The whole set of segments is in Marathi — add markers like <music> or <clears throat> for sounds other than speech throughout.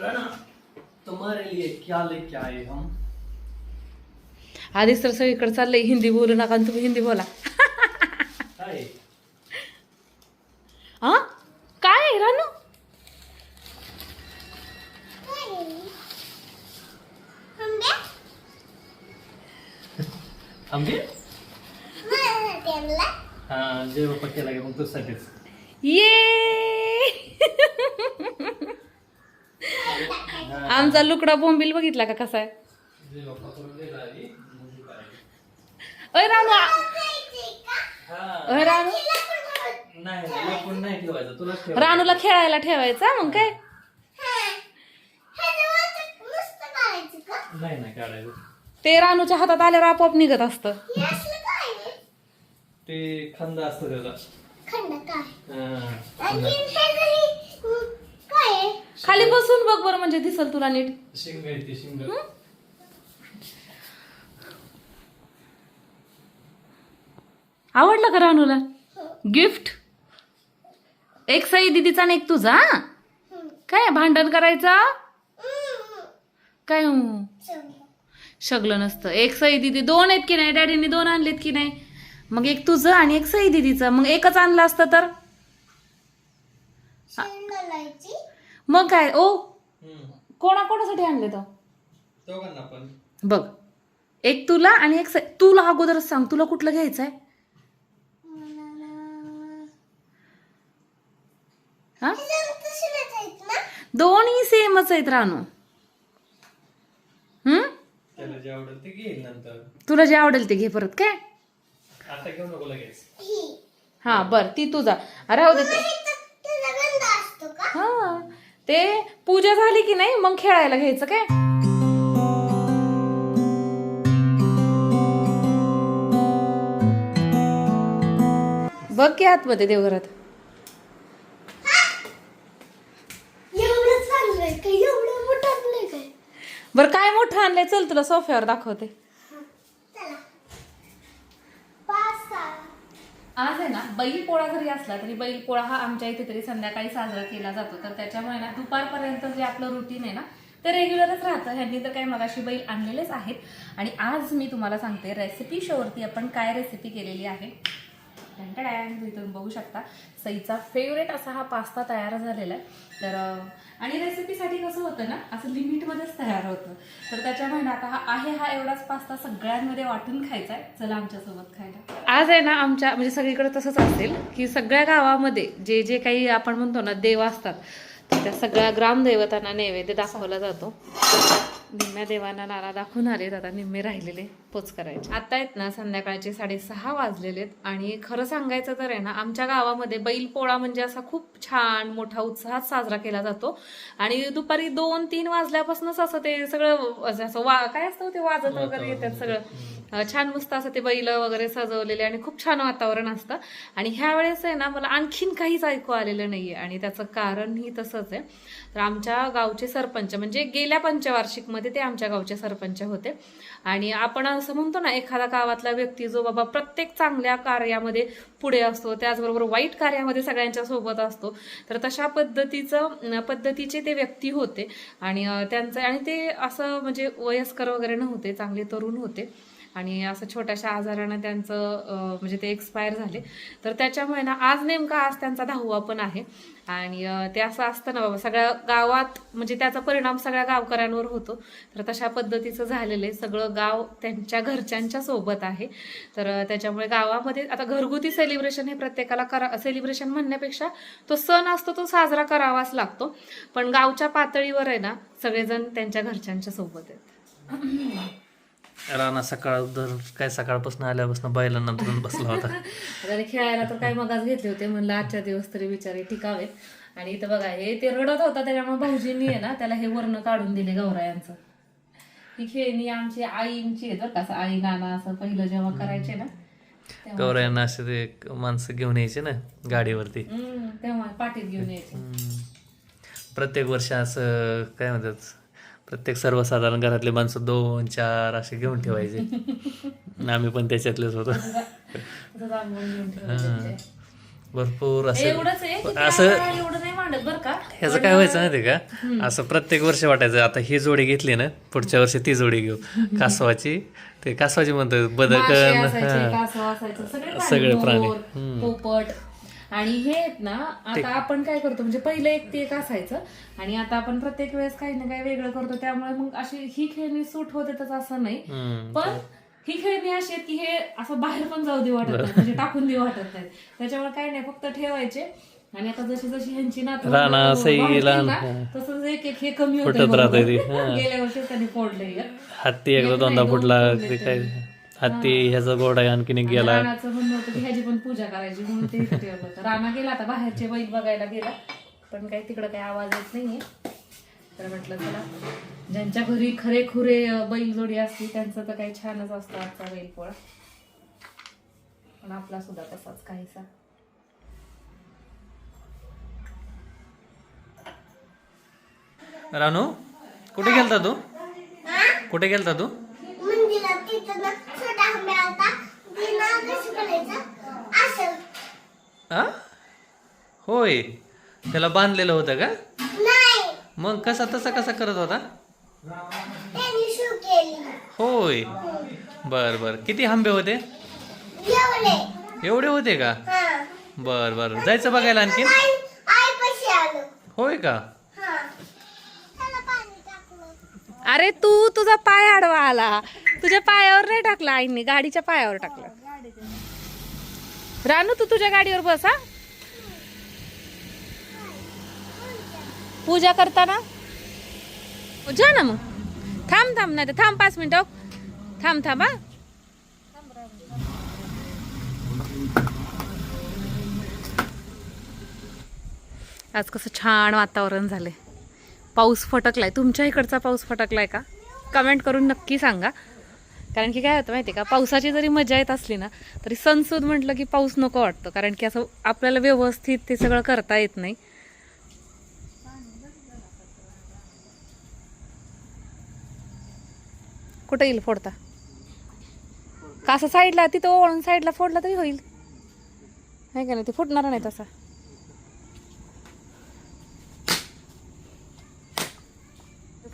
तुम्हारे लिए क्या लेके आए हम? आधीच तर सगळीकडे चाललंय हिंदी बोलू नका आणि तुम्ही हिंदी बोला. काय? हा काय आहे रानू? आंबे. हा जय बाप्पा केला की मग तुझ्यासाठीच. ये! आमचा लुकडा बोंबील बघितला का कसा आहे. अय रानू हा अय रानू. रानूला खेळायला ठेवायचा मग काय? नाही नाही काढायचं ते रानूच्या हातात आल्यावर आपोआप निघत असतं. ते खंद असतं त्याचा. हा. खाली बसून बघ बरं म्हणजे दिसल तुला नीट. शिंग आहे ते शिंग आवडलं का रानूला? गिफ्ट? एक सई दिदीचा आणि एक तुझा हा? काय भांडण करायचा? काय हं? शगलं नसतं. एक सई दिदी दोन आहेत की नाही? डॅडीने दोन आणलेत की नाही? मग एक तुझं आणि एक सई दिदीचं. मग एकच आणलं असतं तर? मग काय? ओ कोणा कोणासाठी आणले तो दोघांना पण. बघ एक तुला आणि एक तुला अगोदरच सांग तुला कुठलं घ्यायचंय? हा? दोन्ही सेमच आहेत रानू. हम्म? त्याला जे आवडेल ते घेईल नंतर. तुला जे आवडेल ते घे परत काय? आता घेऊ नको लगेच. हा बर ती तुझा राहू दे ते. ते पूजा झाली की नाही मग खेळायला घ्यायचं काय? बघ की आतमध्ये देवघरात. बरं काय मोठं आणलंय? चल तुला सोफ्यावर दाखवते. आज आहे ना बैल पोळा जरी असला तरी बैल पोळा हा आमच्या इथे तरी संध्याकाळी साजरा केला जातो. तर त्याच्यामुळे ना दुपारपर्यंत जे आपलं रुटीन आहे ना ते रेग्युलरच राहतं. ह्यांनी तर काही मगाशी बैल आणलेलेच आहेत. आणि आज मी तुम्हाला सांगते रेसिपी शोवरती आपण काय रेसिपी केलेली आहे. टँटडॅन तुम्ही तुम्ही बघू शकता. सईचा फेवरेट असा हा पास्ता तयार झालेला आहे. तर आणि रेसिपीसाठी कसं होतं ना असं लिमिटमध्येच तयार होतं. तर त्याच्यामुळे ना आता हा आहे हा एवढाच पास्ता सगळ्यांमध्ये वाटून खायचा आहे. चला आमच्यासोबत खायला. आज आहे ना आमच्या म्हणजे सगळीकडे तसंच असेल की सगळ्या गावामध्ये जे जे काही आपण म्हणतो ना देव असतात त्या सगळ्या ग्रामदैवतांना नैवेद्य दाखवला जातो. निम्म्या देवांना नारा दाखवून आलेत आता निम्मे राहिलेले पोच करायचे. आता आहेत ना संध्याकाळचे साडेसहा वाजलेले आहेत आणि खरं सांगायचं तर आहे ना आमच्या गावामध्ये बैल पोळा म्हणजे असा खूप छान मोठा उत्साहात साजरा केला जातो. आणि दुपारी दोन तीन वाजल्यापासूनच असं ते सगळं असं असं वा काय असतं ते वाजत वगैरे येतात सगळं. छान मस्त असं ते बैल वगैरे सजवलेले आणि खूप छान वातावरण असतं. आणि ह्या वेळेस आहे ना मला आणखीन काहीच ऐकू आलेलं नाहीये आणि त्याचं कारणही तसंच आहे. तर आमच्या गावचे सरपंच म्हणजे गेल्या पंचवार्षिकमध्ये ते आमच्या गावचे सरपंच होते. आणि आपण असं म्हणतो ना एखादा गावातला व्यक्ती जो बाबा प्रत्येक चांगल्या कार्यामध्ये पुढे असतो त्याचबरोबर वाईट कार्यामध्ये सगळ्यांच्या सोबत असतो तर तशा पद्धतीचं पद्धतीचे ते व्यक्ती होते. आणि त्यांचं आणि ते असं म्हणजे वयस्कर वगैरे नव्हते चांगले तरुण होते. आणि असं छोट्याशा आजारानं त्यांचं म्हणजे ते एक्सपायर झाले. तर त्याच्यामुळे ना आज नेमका आज त्यांचा दहावा पण आहे. आणि ते असं असतं ना बाबा सगळ्या गावात म्हणजे त्याचा परिणाम सगळ्या गावकऱ्यांवर होतो. तर तशा पद्धतीचं झालेलं आहे. सगळं गाव त्यांच्या घरच्यांच्या सोबत आहे. तर त्याच्यामुळे गावामध्ये आता घरगुती सेलिब्रेशन हे प्रत्येकाला करा सेलिब्रेशन म्हणण्यापेक्षा तो सण असतो तो साजरा करावाच लागतो. पण गावच्या पातळीवर आहे ना सगळेजण त्यांच्या घरच्यांच्या सोबत आहेत. <clears throat> राणा सकाळ दर काय सकाळपासून आल्यापासून बैलांना धरून बसला होता. <laughs> त्याने खेळायला तर काय मगाच घेतले होते म्हणलं आजच्या दिवस तरी बिचारे टिकावेत आणि इथं बघा हे ते रडत होता त्याच्यामुळे भाऊजींनी आहे ना त्याला हे वर्ण काढून दिले गौरायांचं ही खेळणी आमची आईंची आहे बरं का आई नाना असं पहिलं जेव्हा करायचे ना गौरायांना असे ते माणसं घेऊन यायचे ना गाडीवरती. तेव्हा पाठीत घेऊन यायचे. प्रत्येक वर्षी असं काय म्हणतात प्रत्येक सर्वसाधारण घरातले माणसं दोन चार असे घेऊन ठेवायचे. <laughs> आम्ही पण त्याच्यातलेच होतो. भरपूर असं असं ह्याचं काय व्हायचं माहिती का? असं प्रत्येक वर्षी वाटायचं. आता ही जोडी घेतली ना पुढच्या वर्षी ती जोडी घेऊ. <laughs> कासवाची. ते कासवाची म्हणतात बदक मासे असायचे. कासव असायचं, सगळे सगळे प्राणी. आणि हे आहेत ना आता आपण काय करतो म्हणजे पहिलं एक ते एक असायचं आणि आता आपण प्रत्येक वेळेस काही ना काही वेगळं करतो त्यामुळे मग अशी ही खेळणी सूट होते असं नाही. पण ही खेळणी अशी आहेत की हे असं बाहेर पण जाऊ दे वाटत नाही म्हणजे टाकून दे वाटत नाही त्याच्यामुळे काही नाही फक्त ठेवायचे आणि आता जशी जशी ह्यांची नातं हा. तसंच एक एक हे कमी होते. गेल्या वर्षी त्यांनी फोडलंय हत्ती एकदा एक दोनदा फुटला. काय हत्ती ह्याचा गोडा आणखीन एक गेला. राणाचं म्हणणं होतं की ह्याची पण पूजा करायची म्हणून ते इथं ठेवलं होतं. राणा गेला आता बाहेरचे बैल बघायला गेला पण काही तिकडं काही आवाज येत नाहीये. तर म्हटलं चला ज्यांच्या घरी खरे खुरे अं, बैल जोडी असते त्यांचं तर काही छानच असतं आजचा बैल पोळा पण आपला सुद्धा तसाच काहीसा. रानू कुठे गेलता तू? कुठे गेलता तू? मंदिरात तिथं ना हा? होय. त्याला बांधलेलं होतं का? नाही. मग कसा तसा कसा करत होता? होय. बर बर. किती आंबे होते? एवढे. एवढे होते का? हा. बर बर. जायचं बघायला आणखीन? होय का? हा. त्याला पाणी टाकलं. अरे तू तुझा पाय आडवा आला. तुझ्या पायावर नाही टाकला आईने गाडीच्या पायावर टाकला. रानू तू तुझ्या गाडीवर बस हा. पूजा करताना? जा ना मग. थांब थांब नाही तर थांब पाच मिनिटं हो. थांब थांब हा. आज कसं छान वातावरण झालंय. पाऊस फटकलाय. तुमच्या इकडचा पाऊस फटकलाय का? कमेंट करून नक्की सांगा. कारण की काय होतं माहिती का? पावसाची जरी मजा येत असली ना तरी सनसूद म्हटलं की पाऊस नको वाटतं. कारण की असं आपल्याला व्यवस्थित ते सगळं करता येत नाही. कुठं येईल फोडता? का असं साईडला? तिथं ओळून साईडला फोडला तरी होईल. आहे का नाही? ते फुटणार नाही तसा.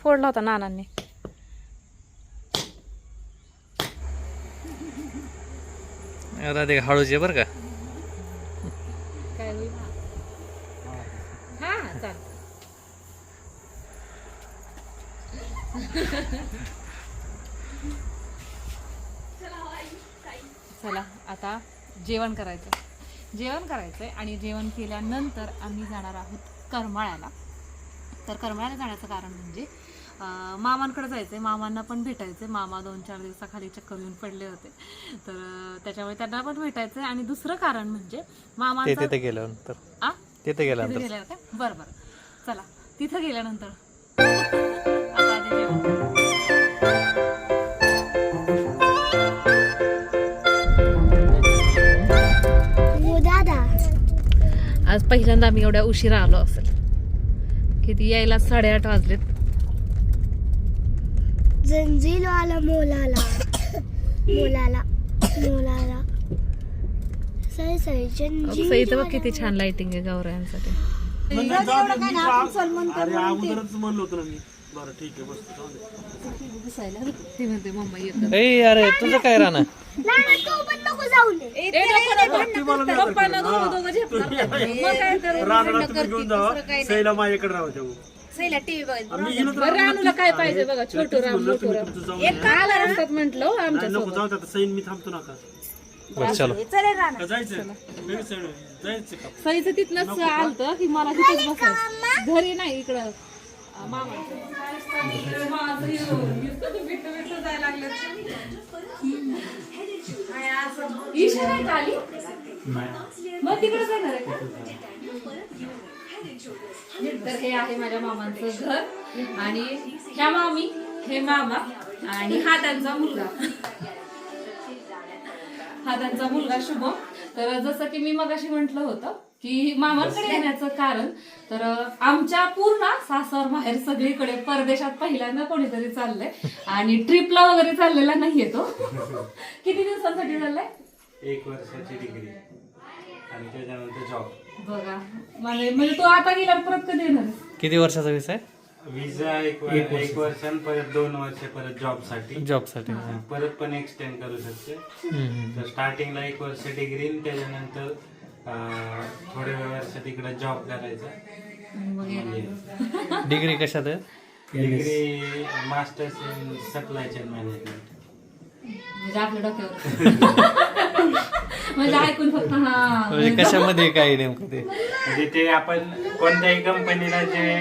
फोडला होता नानांनी. राधे हळूचे बरं का? काय होईल? हा चाल. चला आता जेवण करायचं. जेवण करायचंय आणि जेवण केल्यानंतर आम्ही जाणार आहोत करमाळ्याला. तर करमाळ्याला जाण्याचं कारण म्हणजे मामांकडे जायचंय. मामांना पण भेटायचंय. मामा दोन चार दिवसाखाली चक्कर येऊन पडले होते. तर त्याच्यामुळे त्यांना पण भेटायचंय. आणि दुसरं कारण म्हणजे ते मामांचा तिथे गेल्यानंतर. आ? तिथे तिथे गेल्यानंतर. गेल्यावर का बरं बरं. चला. तिथं गेल्यानंतर. हो दादा. आज पहिल्यांदा आम्ही एवढ्या उशिरा आलो असेल. किती यायला साडेआठ वाजलेत. जंजील वाला मोलाला. मोलाला. मोलाला. सई सई अगं, जंजील इथं बघ किती छान लाइटिंग आहे गौऱ्यांसाठी. अरे अगोदरच म्हणलं होतं ना मी. बरं ठीक आहे बस जाऊ दे. ती म्हणते मम्मा येत ए अरे तुझं काय राहणार नाही. तू गेलो तर बरं रानूला काय पाहिजे बघा छोटू राम म्हणलं मोठू तुम्ही राम तुमचं जाऊन या. काला रस्त्यात म्हंटल आमच्या नको जाऊ दे आता सईन मी थांबतो नका बरं चलो. का जायचं? लगेच जायचं जायचं का? सईचं तिथनच आलत की मला तिथंच बसायचं. घरी नाही इकडं. अं, मामाचं. ईशा नाही का आली? मग तिकडे जाणार आहे का? तर हे आहे माझ्या मामांचं घर. आणि ह्या मामी हे मामा आणि हा त्यांचा मुलगा. हा त्यांचा मुलगा शुभम. तर जसं की मी मगाशी म्हटलं होतं की मामांकडे येण्याचं कारण तर आमच्या पूर्ण सासर बाहेर सगळीकडे परदेशात पहिल्यांदा कोणीतरी चाललंय. आणि ट्रिपला वगैरे चाललेला नाहीये तो. किती दिवसांसाठी चाललाय? एक वर्षाची डिग्री. आणि त्याच्यानंतर जॉब बघा. म्हणजे म्हणजे तो आता गेला परत कधी येणार? किती वर्षाचा विसा आहे? विजा एक वर- एक वर्ष आणि परत दोन वर्ष परत जॉबसाठी जॉबसाठी परत पण एक्सटेंड करू शकते. तर स्टार्टिंगला एक वर्ष डिग्री आणि त्याच्यानंतर अं, थोडे वर्ष तिकडे जॉब करायचा. म्हणजे डिग्री कशात आहे? Degree masters in supply chain management म्हणजे आपल्या डोक्यावर. <laughs> म्हणजे ऐकून फक्त हा. म्हणजे कशामध्ये काय नेमकं ते? म्हणजे ते आपण कोणत्याही कंपनीला जे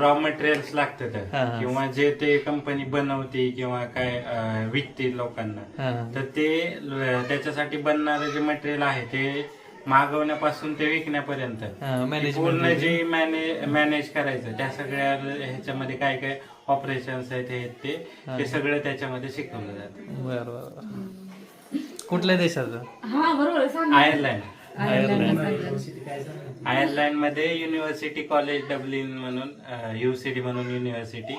रॉ मटेरियल्स लागतात हा, हा. किंवा जे ते कंपनी बनवते किंवा काय अं, विकते लोकांना हा तर ते ल- त्याच्यासाठी बनणारे जे मटेरियल आहे ते मागवण्यापासून ते विकण्यापर्यंत. हा ते पूर्ण जे मॅनेज मॅनेज करायचं त्या सगळ्या ह्याच्यामध्ये काय काय ऑपरेशन्स आहेत हे ते ते सगळं त्याच्यामध्ये शिकवलं जातं. बरं बरं बरं. कुठल्या देशाचं हा बरोबर आहे, सांग आयर्लंड. Ireland Ireland. मध्ये युनिव्हर्सिटी कॉलेज डब्लिन म्हणून युसीडी म्हणून युनिव्हर्सिटी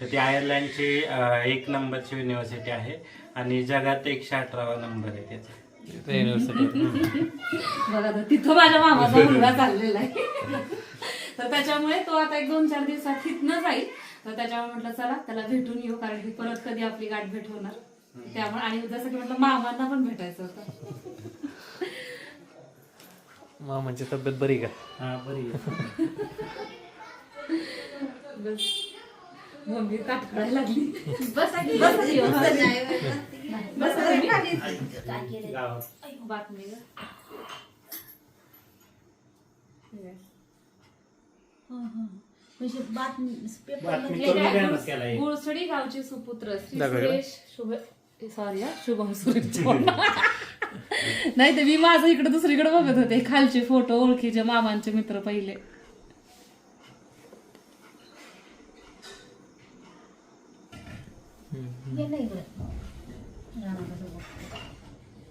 तर ती आयर्लंडची अं, एक नंबरची युनिव्हर्सिटी आहे. आणि जगात एकशे अठरावा नंबर आहे त्याचा. युनिव्हर्सिटी <laughs> बघा तर तिथं माझ्या मामाचा मुलगा चाललेला आहे. तर त्याच्यामुळे तो आता एक दोन चार दिवसात तिथनं जाईल. तर त्याच्यामुळे म्हटलं चला त्याला भेटून येऊ कारण की परत कधी आपली गाठ भेट होणार त्यामुळे आणि जसं की म्हटलं मामांना पण भेटायचं होतं. मामांची तब्येत बरी का? हा बरी बस. मम्मी लागली. बस बस बस बातमी ग. हे काय? गुळ- गुळसडी गावचे सुपुत्र श्री दाखव इकडं. सुरेश शुभ सॉरी शुभम सुरेश. नाही तर मी माझं इकडे दुसरीकडे बघत होते. खालचे फोटो ओळखीचे मामांचे मित्र पहिले.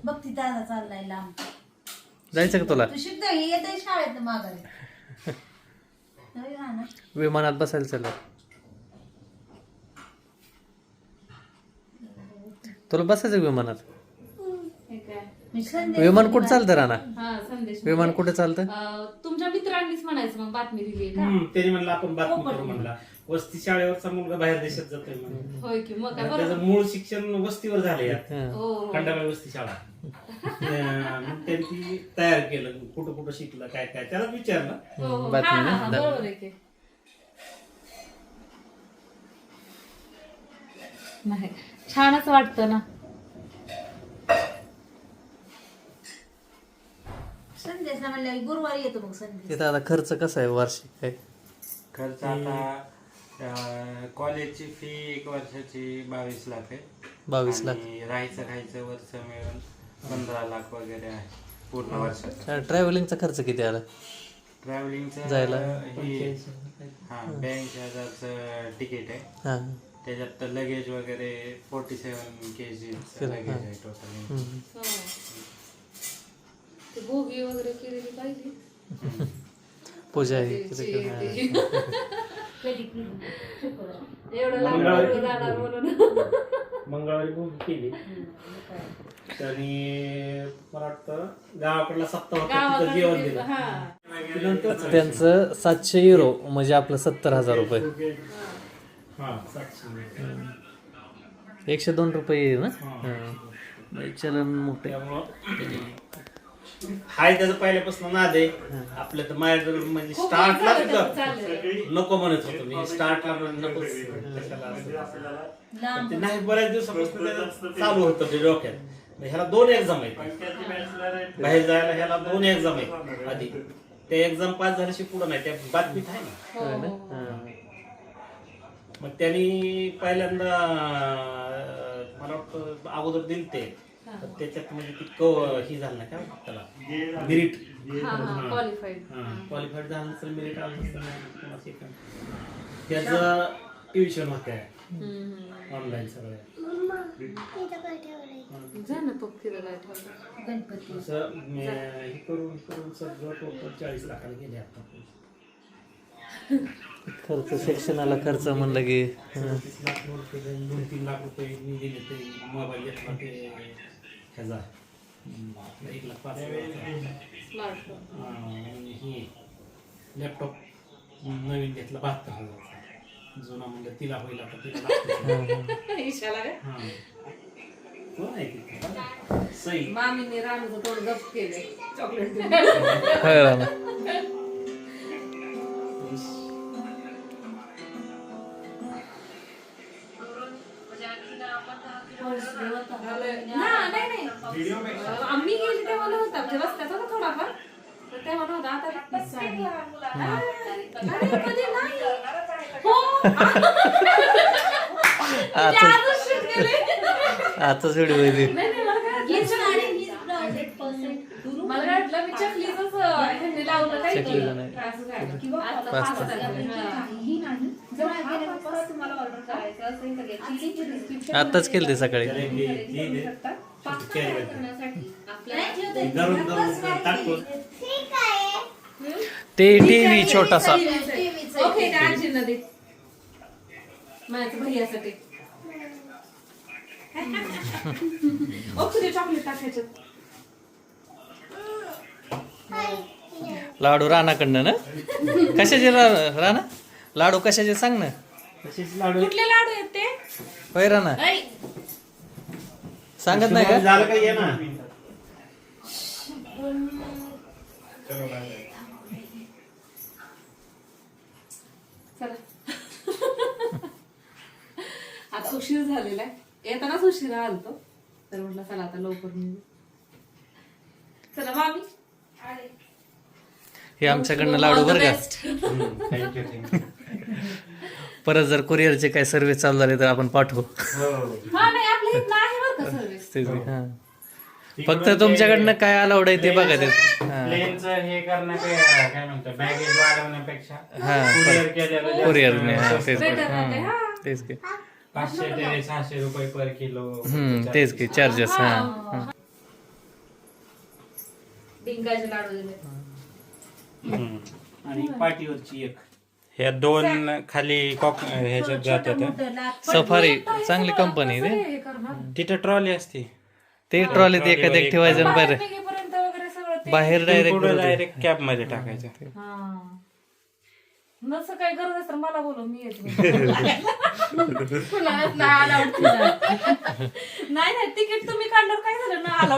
बघ ती दादा चाललाय लांब. जायचं का तुला? तू शिकतो येत शाळेत माघारी. विमानात बसायला चल तुला बसायचं विमानात? हे विमान कुठं चालतं राणा? हा संदेश विमान कुठे चालतं? अं, तुमच्या मित्रांनीच म्हणायचं मग बातमी दिली का? हम्म, त्याने म्हणलं आपण बातमी करू म्हणला. वस्ती शाळेवरचा मुलगा बाहेर देशात जातोय म्हणून. होय की मग काय त्याचं बरोबर मूळ शिक्षण वस्तीवर झाले यात. हं. हो. हो. खंडाळा वस्ती शाळा. अं, मग त्यांनी ती तयार केलं. कुठं कुठं शिकलं काय काय त्याला विचारलं. हो, हो. बातमी हा, ना? हा, हा, बरोबर आहे की. नाही. छानच वाटतं ना. संदेशला म्हणलं गुरुवारी येतो मग संदेश. तिथं आता खर्च कसा आहे वार्षिक काय खर्च आता कॉलेजची फी एक वर्षाची बावीस लाख आहे. बावीस लाख. आणि राहायचं खायचं वर्ष मिळून पंधरा लाख वगैरे आहे पूर्ण वर्षात ट्रॅव्हलिंगचा खर्च किती आला? ट्रॅव्हलिंगचं जायला? ही हा ब्याऐंशी हजारचं तिकीट आहे. हा. त्याच्यात लगेज वगैरे forty seven K G luggage आहे टोटल हम्म. हो. ते भोगी वगैरे केलेली पाहिजे. पूजा ते- हा. कधी केली? <laughs> एवढं म्हणून. मंगळवारी बोल केली. आणि मला वाटतं गावाकडला सप्ताह होता तिथं जेवण गावाकडे दिलं. हा. नंतर त्यांचं सातशे युरो म्हणजे आपलं सत्तर हजार रुपये. एकशे दोन रुपये येईल ना? हा. चलन मोठे हाय त्याचं पहिल्यापासून नाद आहे. आपलं तर माझ्या म्हणजे स्टार्टला नको. म्हणत होतो मी. स्टार्टला नको लांब नाही बऱ्याच दिवसापासून त्याचं चालू होतं ते डोक्यात. मग ह्याला दोन एक्झाम आहेत. बाहेर जायला ह्याला दोन एक्झाम आहेत आधी. त्या एक्झाम पास झाल्याशी पुढं नाही. त्या बातमीत आहे ना. ना? हा. मग त्यांनी पहिल्यांदा मला वाटतं अगोदर दिल ते. तर त्याच्यात म्हणजे ती कव ही झालं ना काय त्याला? मिरिट क्वालिफाईड क्वालिफाईड झालं नसेल मेरिट आलं नसेल. त्याचं ट्युशन होत्या. ऑनलाईन सगळ्या ठेवलं. गणपती. असं मी हे करून करून सगळं टोटल चाळीस लाखाला गेले आता. खर्च शिक्षणाला खर्च म्हणलं की हा. दोन तीन लाख रुपये मी दिले ते मोबाईल घेतला ते ह्याचा आपलं एक लाख पाच हजाराचा. आणि हे लॅपटॉप नवीन घेतला बहात्तर हजाराचा जुना म्हणलं तिला होईल आता तिला लागतो. ईशाला काय हा. कोण आहे तिथे? सई मामीने राणूचं तोंड गप केले चॉकलेट होय राणा आम्ही गेली तेव्हा नव्हता म्हणजे रस्त्याचा ना थोडाफार. तेव्हा नव्हता आता कधी नाही. हो. आताच व्हिडिओ मला वाटलं- मी चकलीच ह्यांनी लावलं नाही. हा. हा description आताच केलं ते सकाळी. पास्ता तयार. करण्यासाठी आपल्याला. गरम गरम ते टीव्ही छोटासा. ओके त्या आजींना दे. माझ्या भैयासाठी. <laughs> ओके ते चॉकलेट टाकायचं लाडू राणाकडनं ना? कशाचे रा- राणा लाडू कशाचे सांग ना. तसेच लाडू? कुठले लाडू आहेत ते? होय राणा ऐ, सांगत नाही का? झालं का ये ना? चला. आता उशीर झालेला आहे. येतानाच उशीर आलतो. तर म्हटलं चला आता लवकर निघू. चला मामी. हे आमच्याकडनं लाडू बरं का? थँक्यू थँक्यू परत जर कुरिअरचे काय सर्व्हिस चालू झाले तर आपण पाठवू. हो. हा नाही आपल्या इथं आहे बरं का सर्विस तेच हा. फक्त तुमच्याकडनं काय अलाउड आहे ते बघा ते हा. प्लेनचं हे करण्यापेक्षा काय म्हणतात बॅगेज वाढवण्यापेक्षा. हा. कुरिअर केलेलं तेच की, पाचशे ते सहाशे रुपये पर किलो हम्म तेच की चार्जेस हा. हा. डिंकाचे लाडू दिले. आणि पाठीवरची एक. ह्या दोन खाली कॉक ह्याच्यात जातात. सफारी चांगली कंपनी करणार? तिथं ट्रॉली असते. ते ट्रॉलीत एखाद्या एक ठेवायचं आणि बाहेर बाहेर निघेपर्यंत वगैरे सगळं ते बाहेर डायरेक्ट डायरेक्ट कॅबमध्ये टाकायचं. हा. नसं काही गरज असेल मला बोलव मी नाही नाही तिकीट तुम्ही काढल्यावर काय झालं? ना आलं.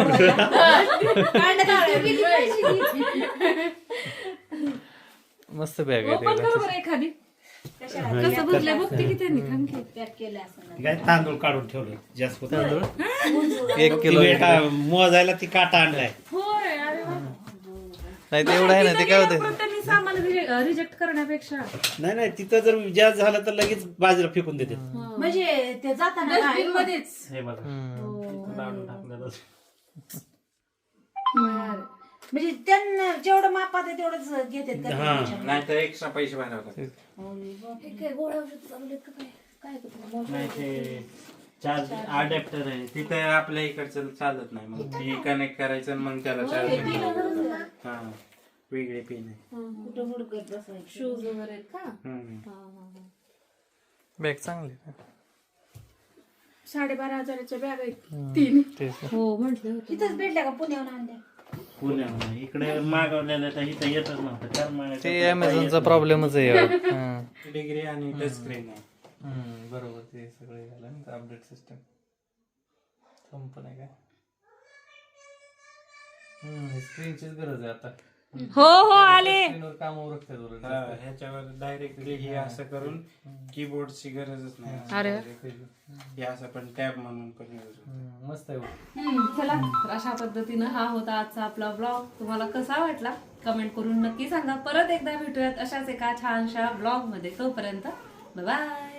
मस्त बॅग आहे एखादी. कसं भरलंय बघते की त्यांनी थांब की. पॅक केलं असं ना. काय तांदूळ काढून ठेवलं जास्त एक किलो मोजायला ती काटा आणलाय. होय अरे वा. नाही ते एवढं आहे ना ते काय होतं? पण त्यांनी सामान रिजेक्ट करण्यापेक्षा. नाही नाही तिथं जर जास्त झालं तर लगेच बाजूला फेकून देते म्हणजे ते जाताना डस्टबिन? मध्येच. हे. बघा लाडू टाकलेलं म्हणजे त्यांना जेवढं मापात आहे तेवढंच घेतात का हा. त्याच्यामध्ये? नाही तर एक्स्ट्रा पैसे भरावे लागतात हे काय गोळ्या औषध चालू आहेत का काय? काय करतो? नाही ते चार्ज अडॅप्टर आहे. तिथं आपल्या इकडचं चालत नाही. मग ती कनेक्ट करायचं आणि मग त्याला चार्ज हा वेगळी पिन आहे. कुठं हुडकत बसायचं? शूज वगैरे आहेत का? हम्म. बॅग चांगली आहे. साडेबारा हजाराच्या बॅग आहेत. तीन. तेच हो म्हटलं होतं. इथंच भेटल्या का? पुण्याहून आणल्या? पुण्याहून. इकडे मागवलेलं तर इथं येतच नव्हतं. तर मग ते अमेझॉनचा प्रॉब्लेमच आहे यार. <laughs> हा. डिग्री आणि टच स्क्रीन आहे. हम्म, बरोबर. ते सगळे झालं ना अपडेट सिस्टम संपन आहे काय? हम्म स्क्रीनचीच गरज आहे आता. हो हो आले. हा, ह्याच्यावर डायरेक्टली हे असं करून कीबोर्डची गरजच नाही. अरे. हे असं पण टॅब म्हणून पण मस्त आहे. हम्म, चला तर अशा पद्धतीनं हा होता आजचा आपला ब्लॉग तुम्हाला कसा वाटला? कमेंट करून नक्की सांगा. परत एकदा भेटूयात अशाच एका छानशा ब्लॉगमध्ये. तोपर्यंत बाय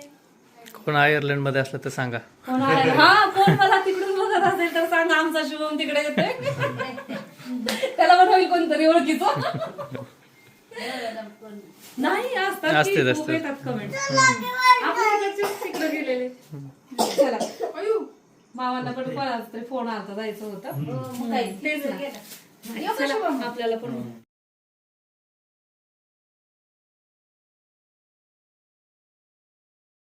कोण आयर्लंडमध्ये असलं तर सांगा. कोण? हा कोण मला तिकडून बघत असेल तर सांगा. आमचा शुभम तिकडे येतोय. त्याला पण होईल कोणतरी ओळखीचं. नाही असतात की खूप. येतात कमेंट आपल्या तिकडे गेलेले. चला. अयो मामांना पण कोणाचा तरी फोन आलता जायचं होतं. मग काय? तेच ना. चला, आपल्याला पण